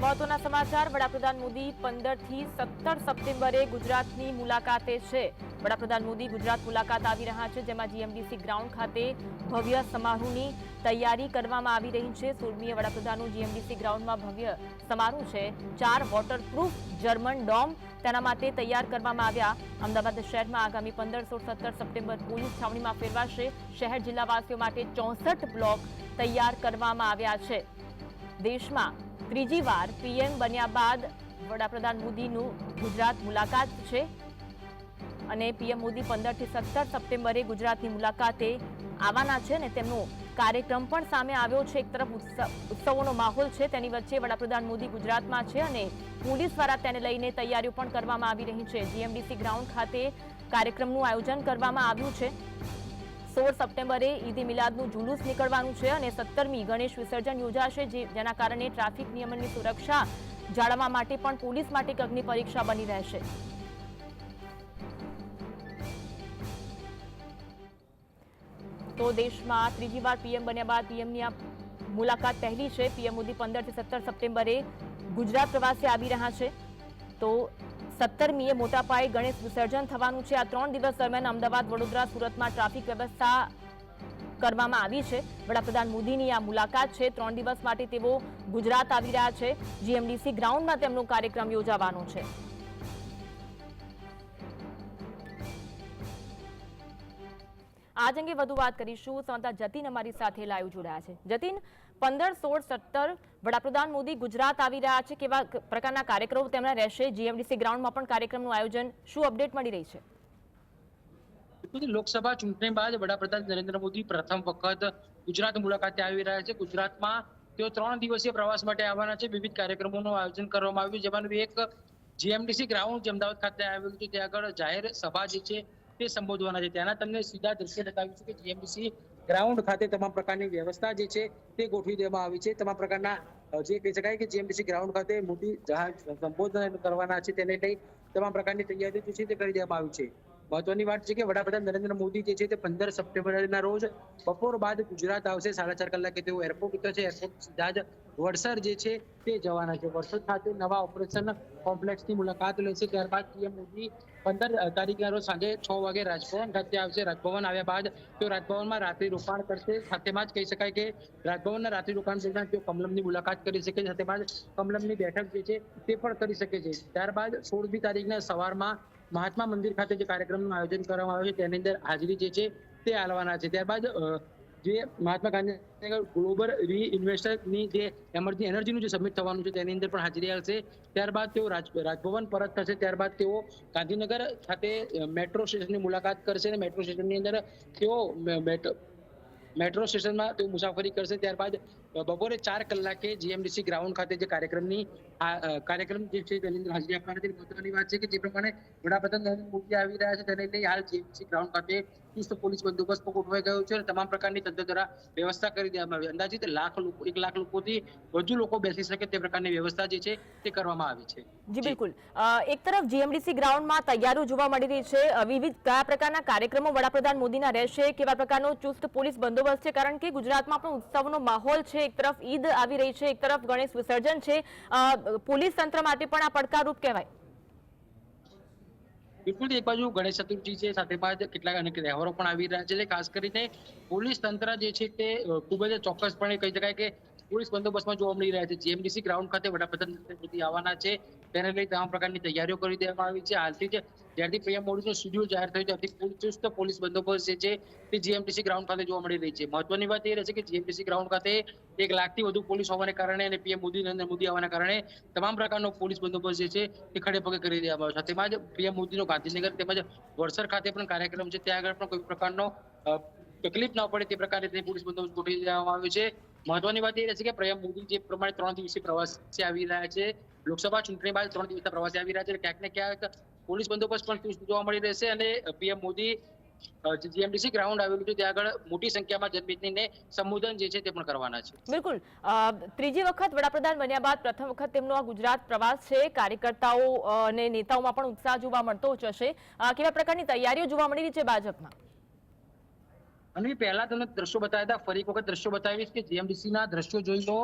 મહત્વના સમાચાર. વડાપ્રધાન મોદી પંદરથી સત્તર સપ્ટેમ્બરે ગુજરાતની મુલાકાતે છે. વડાપ્રધાન મોદી ગુજરાત મુલાકાત આવી રહ્યા છે, જેમાં જીએમડીસી ગ્રાઉન્ડ ખાતે ભવ્ય સમારોહની તૈયારી કરવામાં આવી રહી છે. સોળમીએ વડાપ્રધાનનું જીએમડીસી ગ્રાઉન્ડમાં ભવ્ય સમારોહ છે. ચાર વોટરપ્રૂફ જર્મન ડોમ તેના માટે તૈયાર કરવામાં આવ્યા. અમદાવાદ શહેરમાં આગામી પંદર, સોળ, સત્તર સપ્ટેમ્બર પોલીસ છાવણીમાં ફેરવાશે. શહેર જિલ્લાવાસીઓ માટે ચોસઠ બ્લોક તૈયાર કરવામાં આવ્યા છે. દેશમાં ત્રીજી વાર પીએમ બન્યા બાદ વડાપ્રધાન મોદીનું ગુજરાત મુલાકાત છે. અને પીએમ મોદી પંદરથી સત્તર સપ્ટેમ્બરે ગુજરાતની મુલાકાતે આવવાના છે ને તેમનો કાર્યક્રમ પણ સામે આવ્યો છે. એક તરફ ઉત્સવ- ઉત્સવોનો માહોલ છે તેની વચ્ચે વડાપ્રધાન મોદી ગુજરાતમાં છે અને પોલીસ દ્વારા તેને લઈને તૈયારીઓ પણ કરવામાં આવી રહી છે. જીએમડીસી ગ્રાઉન્ડ ખાતે કાર્યક્રમનું આયોજન કરવામાં આવ્યું છે. સોળ સપ્ટેમ્બરે ઈદી મિલાદનું જુલુસ નીકળવાનું છે અને સત્તરમી ગણેશ વિસર્જન યોજાશે જેના કારણે ટ્રાફિક નિયમનની સુરક્ષા જાળવવા માટે પણ પોલીસ માટે એક અગ્નિ પરીક્ષા બની રહેશે. તો દેશમાં ત્રીજી વાર પીએમ બન્યા બાદ પીએમની આ મુલાકાત પહેલી છે. પીએમ મોદી પંદરથી સત્તર સપ્ટેમ્બરે ગુજરાત પ્રવાસે આવી રહ્યા છે. તો સત્તરમીએ મોટા પાયે ગણેશ વિસર્જન થવાનું છે. આ ત્રણ દિવસ દરમિયાન અમદાવાદ, વડોદરા, સુરતમાં ટ્રાફિક વ્યવસ્થા કરવામાં આવી છે. વડાપ્રધાન મોદીની આ મુલાકાત છે. ત્રણ દિવસ માટે તેઓ ગુજરાત આવી રહ્યા છે. જીએમડીસી ગ્રાઉન્ડમાં તેમનો કાર્યક્રમ યોજાવાનો છે. આજ અંગે વધુ વાત કરીશું. સંવાદદાતા જતીન અમારી સાથે લાઈવ જોડાયા છે. જતીન, પંદર, સોળ, સત્તર વડાપ્રધાન મોદી ગુજરાત આવી રહ્યા છે. કેવા પ્રકારના કાર્યક્રમો તેમના રહેશે? જીએમડીસી ગ્રાઉન્ડમાં પણ કાર્યક્રમનું આયોજન શું અપડેટ મળી રહી છે? લોકસભા ચૂંટણી બાદ વડાપ્રધાન નરેન્દ્ર મોદી પ્રથમ વખત ગુજરાત મુલાકાતે આવી રહ્યા છે. ગુજરાતમાં તેઓ ત્રણ દિવસીય પ્રવાસ માટે આવવાના છે. વિવિધ કાર્યક્રમોનું આયોજન કરવામાં આવ્યું છે. જેમાંનું એક જીએમડીસી ગ્રાઉન્ડ અમદાવાદ ખાતે આવેલું છે. ત્યાં આગળ જાહેર સભા જે છે તે સંબોધવાના છે. ત્યાંના તમને સીધા દ્રશ્ય બતાવ્યું છે કે જીએમડીસી ગ્રાઉન્ડ ખાતે તમામ પ્રકારની વ્યવસ્થા જે છે તે ગોઠવી દેવામાં આવી છે. તમામ પ્રકારના જે કહી શકાય કે જીએમડીસી ગ્રાઉન્ડ ખાતે મોટી જહાજ સંબોધન કરવાના છે તેને લઈ તમામ પ્રકારની તૈયારીઓ જે છે તે કરી દેવામાં આવી છે. મહત્વની વાત છે કે વડાપ્રધાન નરેન્દ્ર મોદી જે છે તે પંદર સપ્ટેમ્બરના રોજ બપોર બાદ ગુજરાત આવશે. સાડા ચાર કલાકે તેઓ એરપોર્ટ ઉતરશે. એરપોર્ટ સીધા જ વડસર જે છે તે જવાના છે. વડસર ખાતે નવા ઓપરેશન કોમ્પ્લેક્સની મુલાકાત લેશે. ત્યારબાદ પીએમ મોદી પંદર તારીખના રોજ સાંજે છ વાગે રાજભવન ખાતે આવશે. રાજભવન આવ્યા બાદ તેઓ રાજભવનમાં રાત્રિ રોકાણ કરશે. સાથેમાં જ કહી શકાય કે રાજભવનના રાત્રિ રોકાણ દરમિયાન તેઓ કમલમની મુલાકાત કરી શકે છે. સાથેમાં કમલમની બેઠક જે છે તે પણ કરી શકે છે. ત્યારબાદ સોળમી તારીખના સવારમાં મહાત્મા મંદિર ખાતે જે કાર્યક્રમનું આયોજન કરવામાં આવ્યું છે, તેની અંદર હાજરી જે છે તે આલવાના છે. ત્યારબાદ જે મહાત્મા ગાંધીનગર ગ્લોબલ રી ઇન્વેસ્ટરની જે એમર્જી એનર્જીનું જે સબમિટ થવાનું છે તેની અંદર પણ હાજરી આવશે ત્યારબાદ તેઓ રાજભવન પરત થશે. ત્યારબાદ તેઓ ગાંધીનગર ખાતે મેટ્રો સ્ટેશનની મુલાકાત કરશે અને મેટ્રો સ્ટેશનની અંદર તેઓ મેટ્રો સ્ટેશનમાં તેઓ મુસાફરી કરશે. ત્યારબાદ બપોરે ચાર કલાકે જીએમડીસી ગ્રાઉન્ડ ખાતે જે કાર્યક્રમની આ, કાર્યક્રમ જે છે તેની અંદર હાજરી આપવાના છે. મહત્વની વાત છે કે જે પ્રમાણે વડાપ્રધાન નરેન્દ્ર મોદી આવી રહ્યા છે તેને લઈ હાલ જીએમડીસી ગ્રાઉન્ડ ખાતે ચુસ્ત પોલીસ બંદોબસ્ત ગોઠવાઈ ગયો છે અને તમામ પ્રકારની તંત્ર દ્વારા વ્યવસ્થા કરી દેવામાં આવી. અંદાજિત લાખ લોકો એક લાખ લોકોથી વધુ લોકો બેસી શકે તે પ્રકારની વ્યવસ્થા જે છે તે કરવામાં આવી છે. જી બિલકુલ. એક તરફ જીએમડીસી ગ્રાઉન્ડમાં તૈયારીઓ જોવા મળી રહી છે. વિવિધ કયા પ્રકારના કાર્યક્રમો વડાપ્રધાન મોદીના રહેશે કેવા પ્રકારનો ચુસ્ત પોલીસ બંદોબસ્ત છે? કારણ કે ગુજરાતમાં પણ ઉત્સવનો માહોલ છે. એક તરફ ઈદ આવી રહી છે, એક તરફ ગણેશ વિસર્જન છે. પોલીસ તંત્ર માટે પણ આ પડકારરૂપ કહેવાય. બિલકુલ, એક બાજુ ગણેશ ચતુર્થી છે, સાથે બાદ કેટલાક અનેક તહેવારો પણ આવી રહ્યા છે એટલે ખાસ કરીને પોલીસ તંત્ર જે છે તે ખૂબ જ ચોક્કસપણે કહી શકાય કે પોલીસ બંદોબસ્તમાં જોવા મળી રહ્યા છે. જીએમડીસી ગ્રાઉન્ડ ખાતે વડાપ્રધાન મોદી આવવાના છે. તેને લઈ તમામ પ્રકારની તૈયારીઓ કરી દેવામાં આવી છે. હાલથી જ જ્યારથી પીએમ મોદીનો શેડ્યુલ જાહેર થયું ત્યારથી ચુસ્ત પોલીસ બંદોબસ્ત છે તે જીએમટીસી ગ્રાઉન્ડ ખાતે જોવા મળી રહી છે. મહત્વની વાત એ રહેશે કે જીએમટીસી ગ્રાઉન્ડ ખાતે એક લાખથી વધુ પોલીસ હોવાને કારણે અને પીએમ મોદી, નરેન્દ્ર મોદી આવવાના કારણે તમામ પ્રકારનો પોલીસ બંદોબસ્ત જે છે તે ખડે પગે કરી દેવામાં આવ્યો છે. તેમાં જ પીએમ મોદીનો ગાંધીનગર તેમજ વડસર ખાતે પણ કાર્યક્રમ છે. ત્યાં આગળ પણ કોઈ પ્રકારનો તકલીફ ન પડે તે પ્રકારે તેને પોલીસ બંદોબસ્ત ગોઠવી દેવામાં આવ્યો છે. મહત્વની વાત એ રહેશે કે પીએમ મોદી જે પ્રમાણે ત્રણ દિવસીય પ્રવાસ આવી રહ્યા છે. લોકસભા ચૂંટણી બાદ ત્રણ દિવસના પ્રવાસે આવી રહ્યા છે ક્યાંક ને ક્યાંક પોલીસ બંદોબસ્ત પણ ચુસ્ત જોવા મળી રહેશે અને પીએમ મોદી જીએમડીસી ગ્રાઉન્ડ આવેલું છે ત્યાં આગળ મોટી સંખ્યામાં જનમેદનીને સંબોધન જે છે તે પણ કરવાના છે. બિલકુલ. ત્રીજી વખત વડાપ્રધાન બન્યા બાદ પ્રથમ વખત તેમનો આ ગુજરાત પ્રવાસ છે. કાર્યકર્તાઓ અને નેતાઓમાં પણ ઉત્સાહ જોવા મળતો જ હશે. અ, કેવા પ્રકારની તૈયારીઓ જોવા મળી રહી છે ભાજપમાં? અને પહેલા તમને દ્રશ્યો બતાવ્યા હતા. ફરી એક વખત દ્રશ્યો બતાવીશ કે જીએમડીસી ના દ્રશ્યો જોઈ લો.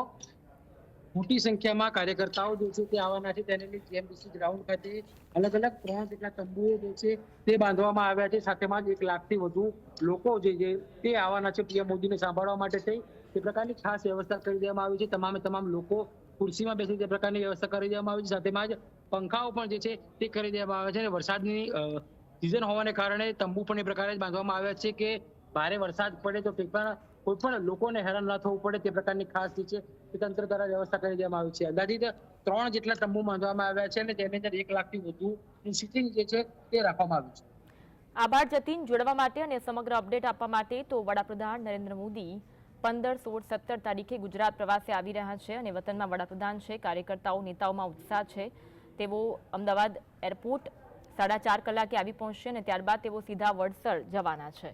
મોટી સંખ્યામાં કાર્યકર્તાઓ જે છે તે આવવાના છે. તેને જીએમડીસી ગ્રાઉન્ડ ખાતે અલગ અલગ ત્રણ જેટલા તંબુઓ જે છે તે બાંધવામાં આવ્યા છે. સાથેમાં જ એક લાખથી વધુ લોકો જે છે તે આવવાના છે પીએમ મોદીને સાંભળવા માટે થઈ. તે પ્રકારની ખાસ વ્યવસ્થા કરી દેવામાં આવી છે. તમામે તમામ લોકો ખુરશીમાં બેસી તે પ્રકારની વ્યવસ્થા કરી દેવામાં આવી છે. સાથેમાં જ પંખાઓ પણ જે છે તે કરી દેવામાં આવે છે અને વરસાદની સિઝન હોવાને કારણે તંબુ પણ એ પ્રકારે જ બાંધવામાં આવ્યા છે કે ભારે વરસાદ પડે તો કંઈ પણ કોઈ પણ લોકોને હેરાન ન થવું પડે તે પ્રકારની ખાસ જે છે તંત્ર દ્વારા વ્યવસ્થા કરી દેવામાં આવી છે. અંદાજિત ત્રણ જેટલા તંબુ બાંધવામાં આવ્યા છે અને તેની અંદર એક લાખથી વધુ સિટિંગ જે છે તે રાખવામાં આવ્યું છે. આભાર, જતીન. જોડવા માટે અને સમગ્ર અપડેટ આપવા માટે તો વડાપ્રધાન નરેન્દ્ર મોદી પંદર સોળ સત્તર તારીખે ગુજરાત પ્રવાસે આવી રહ્યા છે અને વતનમાં વડાપ્રધાન છે, કાર્યકર્તાઓ, નેતાઓમાં ઉત્સાહ છે. તેઓ અમદાવાદ એરપોર્ટ સાડા ચાર કલાકે આવી પહોંચશે અને ત્યારબાદ તેઓ સીધા વડસર જવાના છે.